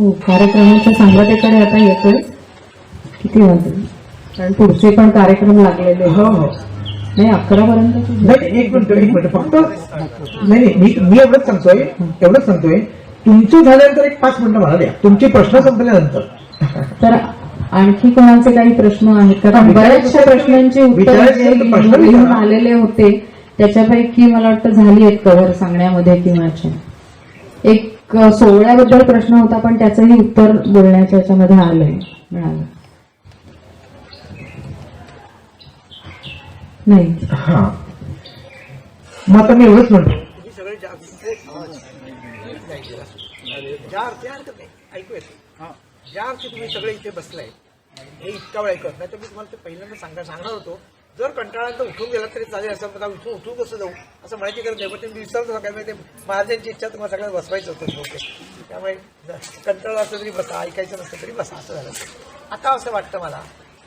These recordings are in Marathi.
हो कार्यक्रमाच्या सांगतेकडे आता येतोय. किती वाजले? कारण पुढचे पण कार्यक्रम लागलेले. हो हो. नाही अकरा पर्यंत नाही एक मिनिट एक मिनिट. फक्त नाही नाही मी मी एवढंच सांगतोय एवढंच सांगतोय. तुमचं झाल्यानंतर एक पाच मिनिटं मला द्या. तुमचे प्रश्न संपल्यानंतर. तर आणखी कोणाचे काही प्रश्न आहेत? कारण बऱ्याचशा प्रश्नांची उत्तर विचारायचे असेल तर प्रश्न येऊन विचारा. आलेले होते त्याच्यापैकी मला वाटतं झाली आहेत कव्हर सांगण्यामध्ये किंवा याच्या. एक सोहळ्याबद्दल प्रश्न होता पण त्याचंही उत्तर बोलण्याच्या याच्यामध्ये आलंय मिळालं. नाही. हा. मग आता मी एवढंच म्हणतो. तुम्ही सगळे ज्या अर्थी हरकत नाही ऐकू येते ज्या अर्थी तुम्ही सगळे इथे बसलाय हे इतका वेळ ऐकत नाही तर मी तुम्हाला ते पहिल्यांदा सांगा सांगणार होतो. जर कंटाळा उठून गेला तरी चालेल असं मला उठून उठून कसं जाऊ? असं म्हणायची गरज नाही पण तुम्ही विसरतो काय ते महाराजांची इच्छा तुम्हाला सगळ्यांना बसवायचं होतं ओके त्यामुळे कंटाळा असलं तरी बसा ऐकायचं नसतं तरी बसा असं झालं. आता असं वाटतं मला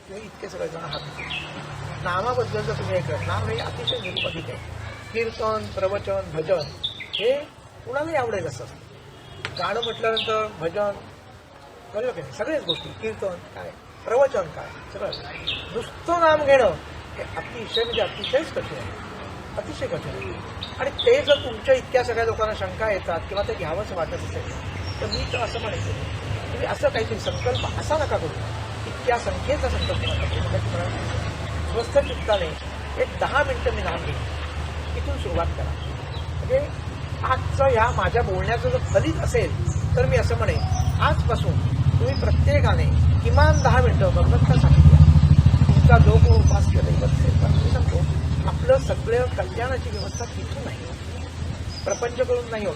की इतके सगळे जण आहात. नामाबद्दल जर तुम्ही ऐकलं नाम हे अतिशय निरुपधिक आहे. कीर्तन प्रवचन भजन हे कुणालाही आवडेल असं. गाणं म्हटल्यानंतर भजन कळलं की नाही? सगळ्याच गोष्टी कीर्तन काय प्रवचन काय सगळं. नुसतं नाम घेणं हे अतिशय म्हणजे अतिशयच कठीण आहे. अतिशय कठीण आहे. आणि ते जर तुमच्या इतक्या सगळ्या लोकांना शंका येतात किंवा ते घ्यावंच वाटत असेल तर मी तर असं म्हणायचं तुम्ही असं काहीतरी संकल्प असा नका करू. इतक्या संख्येचा संकल्प नका करू. म्हणजे तुम्हाला स्वस्थ चित्ताने एक दहा मिनटं मी नाम घेईन. इथून सुरुवात करा. म्हणजे आजचं ह्या माझ्या बोलण्याचं जर फलित असेल तर मी असं म्हणेन आजपासून तुम्ही प्रत्येकाने किमान दहा मिनटं भगवंता सांगितलं. का लोक उपास केले पण मी सांगतो आपलं सगळं कल्याणाची व्यवस्था तिथून नाही होत. प्रपंच करून नाही होत.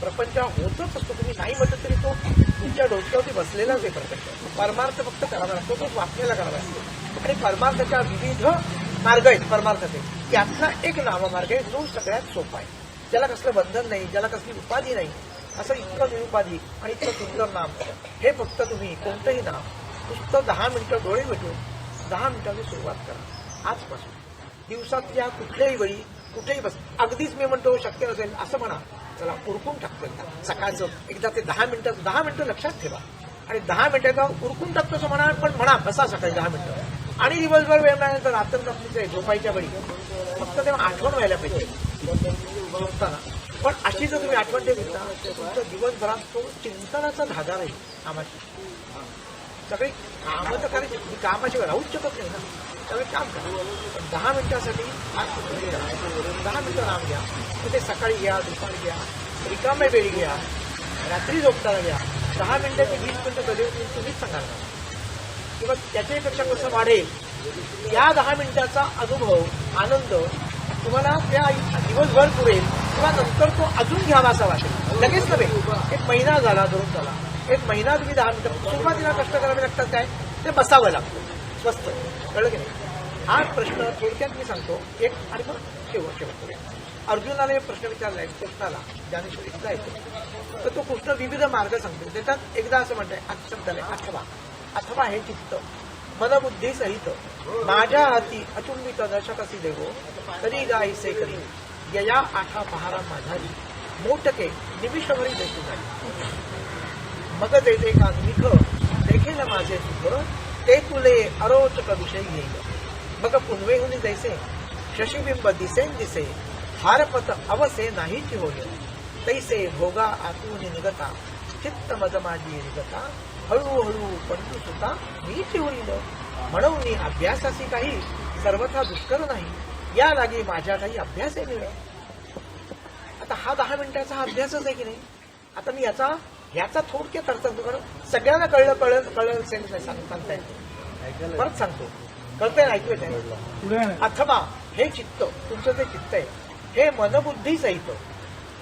प्रपंच होतच असतो. तुम्ही नाही म्हटलं तरी तो तुमच्या डोक्यावरती बसलेलाच आहे प्रपंच. परमार्थ फक्त करावा लागतो. तो वाचलेला करावा लागतो. आणि परमार्थाच्या विविध मार्ग आहेत. परमार्थाचे त्यातला एक नाममार्ग आहे. जो सगळ्यात सोपा आहे. ज्याला कसलं बंधन नाही ज्याला कसली उपाधी नाही असं इतकं निरुपाधी आणि इतकं सुंदर नाम. हे फक्त तुम्ही कोणतंही नाम नुसतं दहा मिनिटं डोळे मिटून दहा मिनिटांनी सुरुवात करा. आजपासून. दिवसातल्या कुठल्याही वेळी कुठेही बस अगदीच मी म्हणतो शक्य नसेल असं म्हणा. चला उरकून टाकतो एकदा सकाळचं एकदा ते दहा मिनिटं दहा मिनिटं लक्षात ठेवा. आणि दहा मिनिटं उरकून टाकतो असं म्हणा पण म्हणा बसा सकाळी दहा मिनिटं. आणि दिवसभर वेळ मिळाल्यानंतर रात्र नसलीच आहे झोपायच्या वेळी. फक्त तेव्हा आठवण व्हायला पाहिजे. झोपताना पण अशी जर तुम्ही आठवण ठेवली ना तुमचं दिवसभरात तो चिंतनाचा धागा राहील. कामाची सगळी कामं तर करायची. तुम्ही कामाशिवाय राहूच शकत नाही ना. सगळे काम करा. पण दहा मिनिटासाठी तुम्ही दहा मिनिटं नाम घ्या. तर ते सकाळी घ्या दुपारी घ्या. रिकाम्या वेळी घ्या. रात्री झोपताना घ्या. दहा मिनिटं ते वीस मिनिटं कधी होतील तुम्हीच सांगाल ना. किंवा त्याच्यापेक्षा कसं वाढेल? या दहा मिनिटाचा अनुभव आनंद तुम्हाला त्या दिवसभर पुरेल. किंवा नंतर तो अजून घ्यावा असा वाटेल. लगेच नव्हे. एक महिना झाला धरून झाला. एक महिना तुम्ही दहा मिनिटं सुरुवातीला कष्ट करावे लागतात काय? ते बसावं लागतं. स्वस्त. कळलं की नाही? हा प्रश्न थोडक्यात मी सांगतो. एक आणि मग शेवट शेवट करूया. अर्जुनाला एक प्रश्न विचारलाय कृष्णाला. ज्ञानेश्वरीचा येतो. तर तो कृष्ण विविध मार्ग सांगतो. त्याच्यात एकदा असं म्हणतंय आज अथवा. अथवा हे चित्त. मनबुद्धी सहित. माझ्या हाती अचुंबित दशकसी देवो तरी गायसे करी. यया आठा पहारा माझारी. मोटके निमिषभरी देखील नाही मग तेथे का निख देखील माझे सुख ते तुले अरोचक विषय येईल मग पुनवेहून जैसे शशिबिंब दिसेन दिसे हारपत अवसे नाहीची होईल तैसे भोगा आतून निगता चित्त मज माझी निगता हळूहळू पंडू सुता मीची होईल म्हणून अभ्यासाची काही सर्वथा दुष्कर नाही. या लागी माझ्या काही अभ्यास आहे आता हा दहा मिनिटाचा अभ्यासच आहे की नाही? आता मी याचा याचा थोडक्यात अर्थ कारण सगळ्यांना कळलं कळलं कळलं असेल सांगता येत परत सांगतो. कळतंय ना ऐकू येत अथवा हे चित्त तुमचं जे चित्त आहे हे मनबुद्धी सहित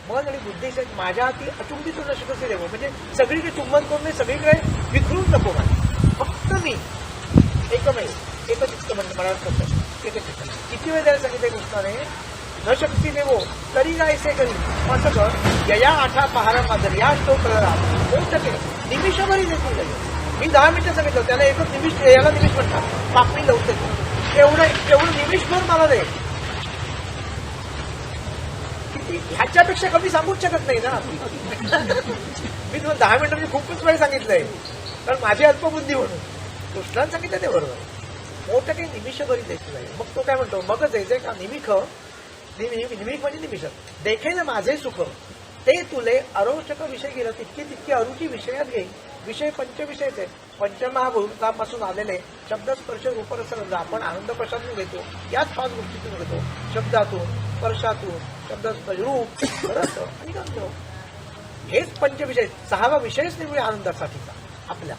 मन आणि बुद्धी सहित माझ्या हाती अचुंबित नशक असे देवो? म्हणजे सगळीकडे चुंबन करून मी सगळीकडे विखरून नको मला. फक्त मी एकमेव एकचित्त म्हणजे मला करतो एकचित्त. किती वेळ द्यायला सांगितलं कृष्णाने न शक्ती देवो तरी गायसे करी। असं कर यया आठा पहारा माजर या स्तोत्राला मोठके निमिषभरी देखील जाईल मी दहा मिनिटं सांगितलं त्याला एकच निमिष याला निमिष म्हणतात पापणी लवकर एवढं एवढं निमिषभर मला दे। किती ह्याच्यापेक्षा कमी सांगूच शकत नाही ना। मी तुम्हाला दहा मिनिटं मी खूपच वेळ सांगितलंय. कारण माझी अल्पबुद्धी म्हणून. कृष्णानं सांगितलं ते बरोबर. मोठं काही निमिष करी द्यायचं नाही. मग तो काय म्हणतो मगच यायचंय का निमिख निमिष म्हणजे निमिषक देखे माझे सुख. ते तुले अरोचक विषय गेलं तितकी तितकी अरुची विषयात घेईल विषय पंचविषयच. आहे पंचमहाभूतापासून आलेले शब्द स्पर्श रूपरस आपण आनंद कशातून घेतो याच पाच गोष्टीतून घेतो. शब्दातून स्पर्शातून शब्द रूप रस आणि गंध. हेच पंचविषय. सहावा विषयच निवडे आनंदासाठीचा आपल्या.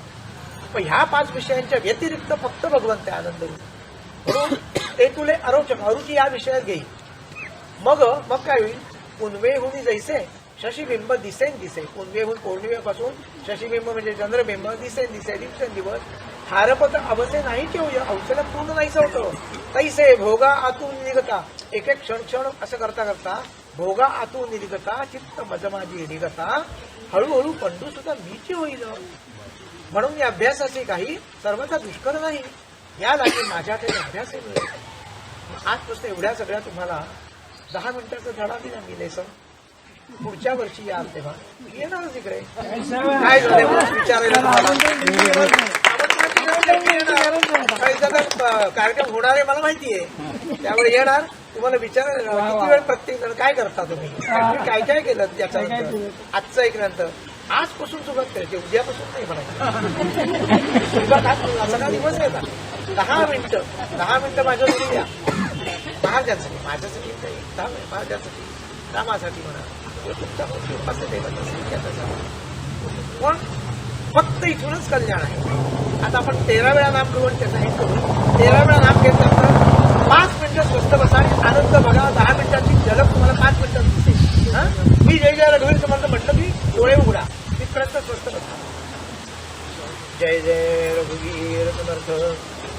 पण ह्या पाच विषयांच्या व्यतिरिक्त फक्त भगवंत आनंद रूप म्हणून ते तुले अरोचक अरुची या विषयात घेईल मग मग काय होईल? उन्वेहून जैसे शशीबिंब दिसेन दिसे. उन्वेहून पौर्णिमेपासून शशीबिंब म्हणजे चंद्रबिंब दिसेन दिसे दिवसेंदिवस हारपत अवसे नाही ठेवूया अवसेला पूर्ण नाहीच होतं तैसे भोगा आतून निघता. एक एक क्षण क्षण असं करता करता भोगा आतून निघता चित्त मजमाजी निघता. हळूहळू पंडू सुद्धा मीची होईल म्हणून या अभ्यासाचे काही सर्वथा दुष्कर नाही. या लागी माझ्याकडे अभ्यास आज प्रश्न एवढ्या सगळ्या तुम्हाला दहा मिनिटाचा धडा दिला मी लेसन पुढच्या वर्षी याल तेव्हा. मी येणारच इकडे. काय झालं? विचारायला कार्यक्रम होणार आहे मला माहितीये त्यामुळे येणार. तुम्हाला विचारायला किती वेळ प्रत्येक जण काय करता तुम्ही? काय काय केलं त्याच्यानंतर आजचं एक नंतर. आजपासून सुरुवात करायची उद्यापासून नाही म्हणायचं. सुरुवात आज का दिवस आहे का दहा मिनिटं. दहा मिनिटं माझ्यासाठी द्या महाराजांसाठी माझ्यासाठी काही दहा आहे महाराजांसाठी रामासाठी म्हणा. किंवा देवाचं पण फक्त इथूनच कल्याण आहे. आता आपण तेरा वेळा नाम घेऊन त्याचा हे करू. तेरा वेळा नाम घेतल्यानंतर पाच मिनिटं स्वस्त बसा आणि आनंद बघा. दहा मिनिटांची झलक तुम्हाला पाच मिनिटात दिसते मी जय जय रघुवीर समर्थ म्हटलं की डोळे उघडा. तिथपर्यंत स्वस्त बसा. जय जय रघुवीर समर्थ.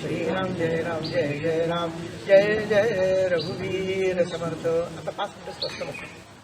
श्रीराम जय राम जय जय राम जय जय रघुवीर समर्थ. आता पाच मिनिटं स्वस्त बघतो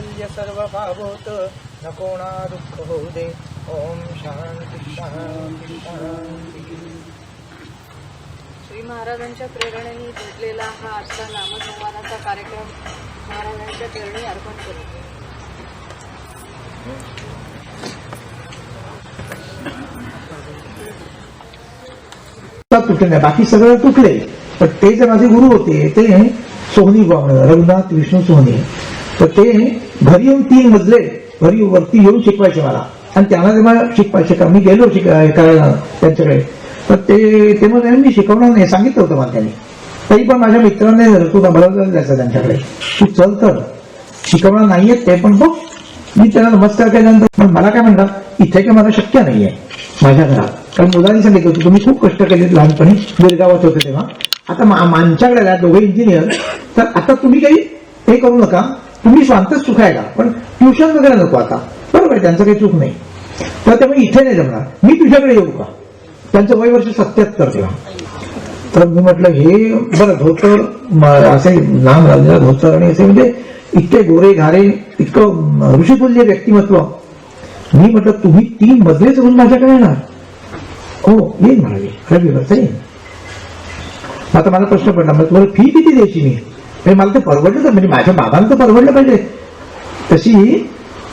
मांगल्य सर्व भावोत न कोणा दुःख होऊ दे ओम शांती शांती शांती. श्री महाराजांच्या प्रेरणेने घडलेला हा आजचा नामसंवादाचा कार्यक्रम महाराजांच्या चरणी अर्पण करतो तुटले नाही बाकी सगळं तुटले पण ते जे माझे गुरु होते ते सोहनी रघुनाथ विष्णू सोहनी. तर ते घरी येऊन ती मजले घरी वरती येऊन शिकवायचे मला. आणि त्यांना जेव्हा शिकवायचे का मी गेलो शिकायला करायला त्यांच्याकडे. तर ते ते म्हणे मी शिकवणार नाही. सांगितलं होतं मला त्यांनी. तरी पण माझ्या मित्रांनी तू बरोबर जायचं त्यांच्याकडे. तू चल तर. शिकवणार नाहीये ते पण बघ. मी त्यांना नमस्कार केल्यानंतर पण मला काय म्हणतात इथे काय मला शक्य नाहीये माझ्या घरात. कारण मुलांनी सांगितलं होतं तुम्ही खूप कष्ट केले लहानपणी गिरगावात होते तेव्हा. आता आमच्याकडे दोघे इंजिनियर तर आता तुम्ही काही हे करू नका. तुम्ही स्वांतच का? पण ट्युशन वगैरे नको आता. बरोबर त्यांचं काही चूक नाही. तर त्यामुळे इथे नाही जमणार. मी तुझ्याकडे येऊ का? त्यांचं वय वर्ष सत्याहत्तर तेव्हा. तर मी म्हटलं हे बरं धोतर असे नाम राजा धोतर आणि असे म्हणजे इतके गोरे घारे इतकं ऋषीतून ऋषितुल्य व्यक्तिमत्व. मी म्हटलं तुम्ही तीन मधलेच होऊन माझ्याकडे येणार. हो येईन म्हणाले. व्यवस्था येईन. आता मला प्रश्न पडला मग तुम्हाला फी किती द्यायची मी? म्हणजे मला ते परवडलं तर म्हणजे माझ्या बाबांना तर परवडलं पाहिजे. तशी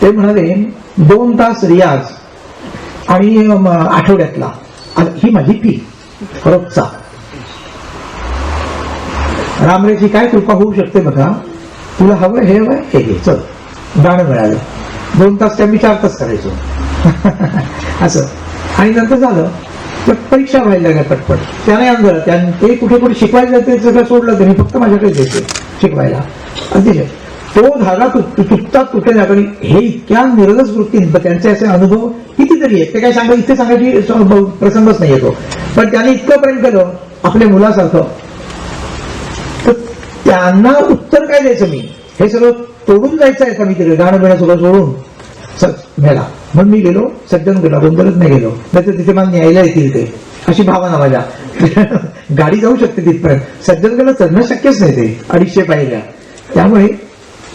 ते म्हणाले दोन तास रियाज आणि आठवड्यातला. ही माझी फी रोजचा. रामरेची काय कृपा होऊ शकते बघा. तुला हवं हे हवं हे घे. चल. गाणं मिळालं. दोन तास त्या मी चार तास करायचो. असं. आणि नंतर झालं. तर परीक्षा व्हायला लागल्या पटपट. त्याने अंदर ते कुठे कुठे शिकवायला ते सगळं सोडलं त्यांनी फक्त माझ्याकडे द्यायचे शिकवायला. अतिशय. तो धागा तुट तुटता तुटेल आणि हे इतक्या निर्गस वृत्तीत त्यांचे असे अनुभव कितीतरी आहेत. ते काय सांगा इथे सांगायची प्रसंगच नाही येतो पण त्याने इतकं प्रेम केलं आपल्या मुलासारखं. तर त्यांना उत्तर काय द्यायचं मी? हे सगळं तोडून जायचं आहे का मी तिकडे गाणं बिणं सगळं सोडून. सर मेला मग मी गेलो सज्जन गेलो गोंधळच नाही गेलो. नाही तर तिथे मला न्यायला येतील ते. अशी भावना माझ्या. गाडी जाऊ शकते तिथपर्यंत. सज्जन चढणं शक्यच नाही ते. अडीचशे पाहिल्या त्यामुळे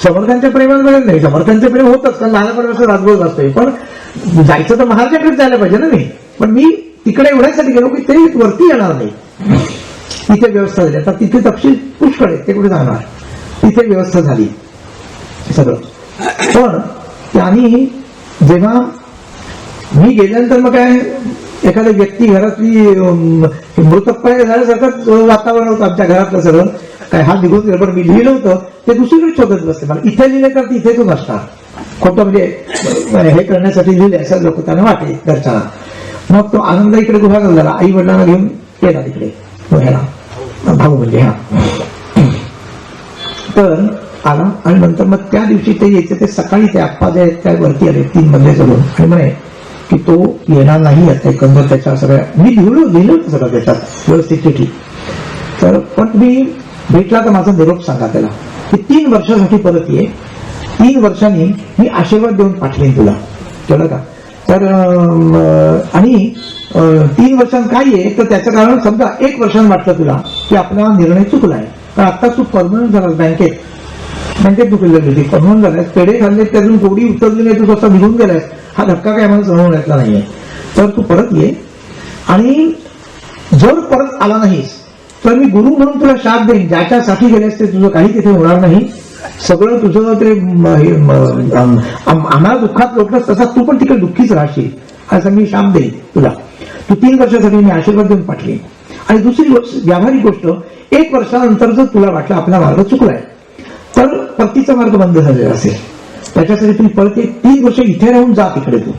समर्थांच्या मिळत नाही. समर्थांचे प्रेम होतच कारण लहानपणापासून राजभोज असतोय. पण जायचं तर महाराजाकडे जायला पाहिजे ना मी. पण मी तिकडे एवढ्यासाठी गेलो की ते वरती येणार नाही. तिथे व्यवस्था झाली. आता तिथे तपशील पुष्कळ आहेत. ते कुठे जाणार? तिथे व्यवस्था झाली. सगळं. पण त्यांनी जेव्हा मी गेल्यानंतर मग काय एखादी व्यक्ती घरातली अं, मृतप्राय झाल्यासारखंच वातावरण होतं आमच्या घरातलं सगळं. काय हा निघून गेलं पण मी लिहिलं होतं ते दुसरीकडे शोधत बसते मला इथे लिहिलं तर ती इथेच असणार खोटं म्हणजे हे करण्यासाठी लिहिले असं लोक त्यांना वाटे घरच्यांना. मग तो आनंद इकडे गुहा झाला. आई वडिलांना घेऊन येणार इकडे. ह्याला. भाऊ म्हणजे हा. तर आला आणि नंतर मग त्या दिवशी ते यायचे ते सकाळी ते आप्पा जे आहेत त्या वरती आले तीन मधले चढून आणि म्हणे की तो येणार नाही आता एकंदर त्याच्या सगळ्या. मी लिहिलो लिहिलं होतं सगळं त्याच्यात व्यवस्थित चिठी तर पण मी भेटला तर माझा निरोप सांगा त्याला. की तीन वर्षासाठी परत ये. तीन वर्षांनी मी आशीर्वाद देऊन पाठवेन तुला. कळलं का? तर अं, आणि तीन वर्षांत काय आहे तर त्याचं कारण समजा एक वर्षांत वाटलं तुला की आपला निर्णय चुकला आहे पण आता तू परमनंट झाला बँकेत बँकेत चुकलेली होती. परमनंट झालाय पेढे खाल्ले त्यातून गोडी उतरली नाही तू स्वतः निघून गेलास हा धक्का काय आम्हाला सहन होण्याचा नाहीये. तर तू परत ये. आणि जर परत आला नाहीस तर मी गुरु म्हणून तुला शाप देईन. ज्याच्यासाठी गेलेस ते तुझं काही तिथे होणार नाही. सगळं तुझं ते हे आम्हाला दुःखात लोटलंस तसा तू पण तिकडे दुःखीच राहशील. असं मी शाप देईन तुला. तू तीन वर्षासाठी मी आशीर्वाद देऊन पाठली आणि दुसरी गोष्ट व्यावहारिक गोष्ट एक वर्षानंतर जर तुला वाटलं आपला मार्ग चुकलाय तर परतीचा मार्ग बंद झालेला असेल. त्याच्यासाठी तुम्ही पळते तीन वर्ष इथे राहून जा तिकडे तू.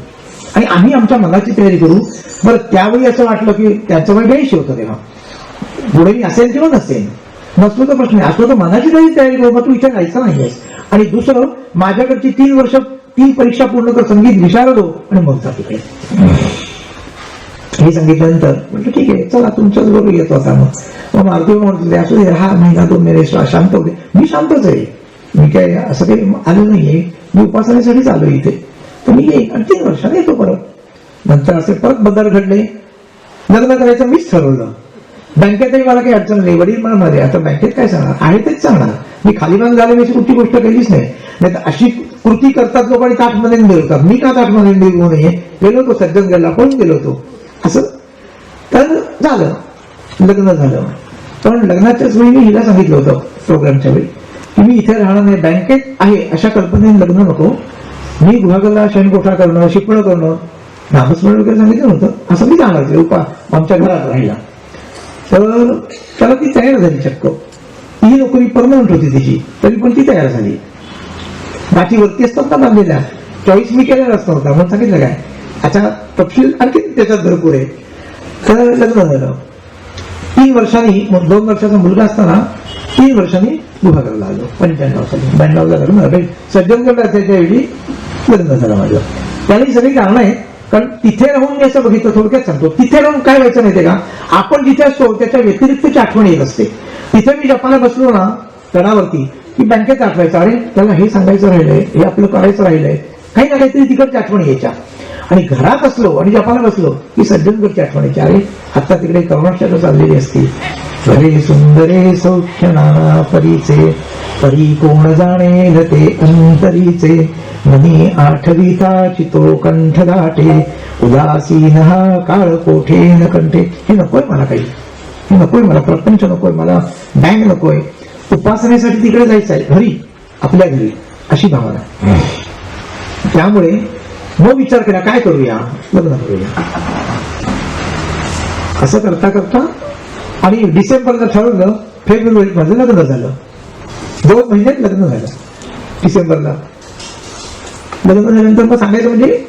आणि आम्ही आमच्या मनाची तयारी करू. बरं त्यावेळी असं वाटलं की त्यांचं वय ब्याऐंशी होतं तेव्हा. पुढे मी असेल किंवा नसेल नसलो तर प्रश्न नाही. असलो तर मनाची तरी तयारी करू मग तू इथे राहायचं नाहीयेस. आणि दुसरं माझ्याकडची तीन वर्ष तीन परीक्षा पूर्ण कर संगीत विचारलो आणि मग जा तिकडे. हे सांगितल्यानंतर म्हटलं ठीक आहे चला तुमच्याच बरोबर येतो आता मग. मग मारुती म्हणत होते असू दे हा महिना दोन महिने शांत होते. मी शांतच आहे. मी काय असं काही आलो नाहीये. मी उपासनेसाठीच आलो इथे. तर मी येईन आणि तीन वर्षाने येतो परत. नंतर असे परत बदल घडले. लग्न करायचं मीच ठरवलं. बँकेतही मला काही अडचण नाही. वडील मला मध्ये आता बँकेत काय सांगणार आहे तेच सांगणार मी खाली मान झाले मी कुठची गोष्ट केलीच नाही. नाही तर अशी कृती करतात लोक आणि ताटमध्ये मिळवतात मी का ताटमध्ये मिळवू नये? गेलो होतो सज्जनगडला कोण गेलो होतो? असं तर झालं. लग्न झालं. पण लग्नाच्याच वेळी मी हिला सांगितलं होतं प्रोग्रामच्या वेळी की मी इथे राहणार नाही बँकेत आहे अशा कल्पनेने लग्न नको. मी गृहगला शयनकोठा करणं शिपळं करणं नामस्मरण वगैरे सांगितलं नव्हतं. असं मी सांगायचं उपा आमच्या घरात राहिला. तर त्याला ती तयार झाली चक्क. ही नोकरी परमनंट होती तिची तरी पण ती तयार झाली. बाकी वरती असतात ना बांधलेल्या. चॉईस मी केलेला असता होता म्हणून सांगितलं काय? आता तपशील आणखी त्याच्यात भरपूर आहे. तर लग्न झालं. तीन वर्षांनी दोन वर्षाचा मुलगा असताना तीन वर्षांनी विभागाला आलो पंच्याण्णव साली ब्याण्णवला लग्न झालं. म्हणजे सज्जनगडला त्याच्या वेळी लग्न झालं माझं. त्याने सगळी कारणं आहेत. कारण तिथे राहून मी असं बघितलं थोडक्यात सांगतो. तिथे राहून काय व्हायचं माहितीये का? आपण जिथे असतो त्याच्या व्यतिरिक्तची आठवण येत असते. तिथे मी जपाला बसलो ना तणावरती की बँकेत आठवायचं अरे त्याला हे सांगायचं राहिलंय हे आपलं करायचं राहिलंय. काही ना काहीतरी तिकडच्या आठवण यायच्या. आणि घरात असलो आणि जपानला बसलो की सज्जनगडची आठवण यायची अरे आता तिकडे करुणाष्टक चाललेली असती. घरे सुंदरे सौख्य नाना परीचे परी कोण जाणे ते अंतरीचे? मनी आठविता चितो कंठ दाटे उदासीन हा काळ कोठे न कंठे? हे नकोय मला काही. हे नकोय मला प्रपंच नकोय मला बँक नकोय. उपासनेसाठी तिकडे जायचं आहे घरी आपल्या घरी अशी भावना त्यामुळे मग विचार केला काय करूया? लग्न करूया असं करता करता आणि डिसेंबरला ठरवलं फेब्रुवारीत माझं लग्न झालं. दोन महिन्यात लग्न झालं. डिसेंबरला. लग्न झाल्यानंतर मग सांगायचं म्हणजे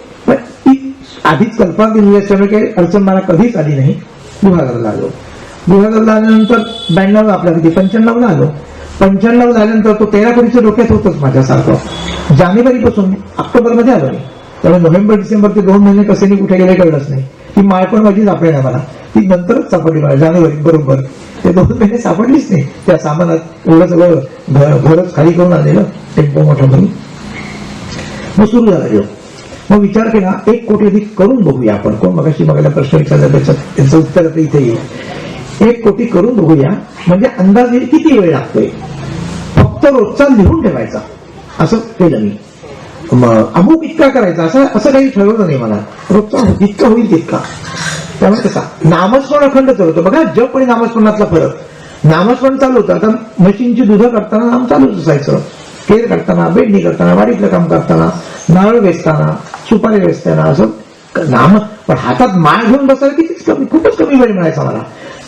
आधीच कल्पना दिलेली असल्यामुळे काही अडचण मला कधीच आली नाही. विभागाला आलो विभागाला आल्यानंतर ब्याण्णव आपल्या किती? पंच्याण्णवला आलो. पंच्याण्णव झाल्यानंतर तो तेरा कोटीच्या डोक्यात होतच माझ्यासारखं. जानेवारीपासून ऑक्टोबरमध्ये आलो मी. त्यामुळे नोव्हेंबर डिसेंबर ते दोन महिने कसे मी कुठे गेले कळलंच नाही. ती माळ पण माझी सापडेल आम्हाला मला ती नंतरच सापडली मला जानेवारी बरोबर. ते दोन महिने सापडलीच नाही. त्या सामानात एवढं सगळं घर घरच खाली करून आलेलं टेम्पो मोठा म्हणून मग सुरू झाला योग. मग विचार केला एक कोटी अधिक करून बघूया आपण. कोण मगाशी बघायला प्रश्न विचारला त्याच्यात त्यांचं उत्तर आता इथे येईल. एक कोटी करून बघूया म्हणजे अंदाज येईल किती वेळ लागतोय? फक्त रोजचा लिहून ठेवायचा. असं केलं मी. अमुक इतका करायचा असं असं काही ठरवलं नाही मला. रोजचा जितका होईल तितका. त्यामुळे कसा नामस्मरण अखंड चालवतो. बघा जप आणि नामस्मरणातला फरक. नामस्मरण चालू होतं. आता म्हशींची दुधं करताना नाम चालूच असायचं. केर करताना बेडणी करताना वाडीतलं काम करताना नारळ वेचताना सुपारी वेचताना असं नाम पण हातात माळ घेऊन बसायला कितीच कमी खूपच कमी वेळ मिळायचा मला.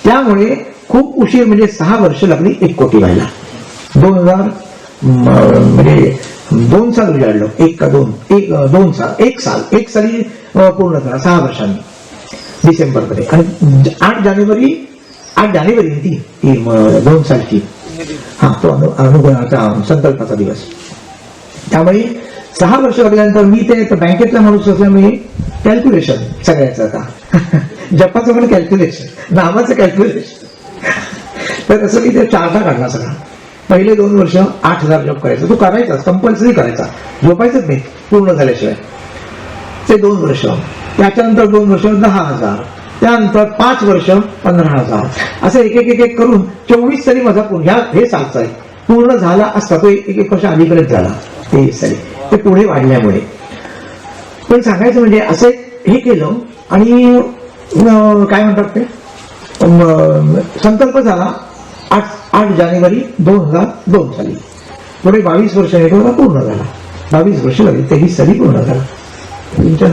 त्यामुळे खूप उशीर म्हणजे सहा वर्ष लागली एक कोटी व्हायला. दोन हजार म्हणजे दोन साल उजाडलं एक का दोन? एक दोन साल. एक साल. एक साली पूर्ण झाला. सहा वर्षांनी. डिसेंबरमध्ये. आणि आठ जानेवारी आठ जानेवारी ती दोन सालची. हा तो अनु संकल्पाचा दिवस. त्यामुळे सहा वर्ष लागल्यानंतर मी ते बँकेतला माणूस असल्यामुळे कॅल्क्युलेशन सगळ्याचं आता. जपाचं पण कॅल्क्युलेशन नावाचं कॅल्क्युलेशन तर असं मी ते चारटा काढला सगळा. पहिले दोन वर्ष आठ हजार जॉब करायचा. तो करायचाच कंपल्सरी करायचा. झोपायचंच नाही पूर्ण झाल्याशिवाय. ते दोन वर्ष. त्याच्यानंतर दोन वर्ष दहा हजार. त्यानंतर पाच वर्ष पंधरा हजार. असं एक एक एक एक करून चोवीस तरी माझा पूर्ण ह्या हे सालचा आहे. पूर्ण झाला असता तो एक एक वर्ष अलीकडेच झाला. ते साली ते पुढे वाढल्यामुळे. पण सांगायचं म्हणजे असं हे केलं आणि काय म्हणतात ते? संकल्प झाला. आठ आठ जानेवारी दोन हजार दोन साली. पुढे बावीस वर्ष हे पूर्ण झाला. बावीस वर्ष लागली तेवीस साली पूर्ण झाला. तुमच्या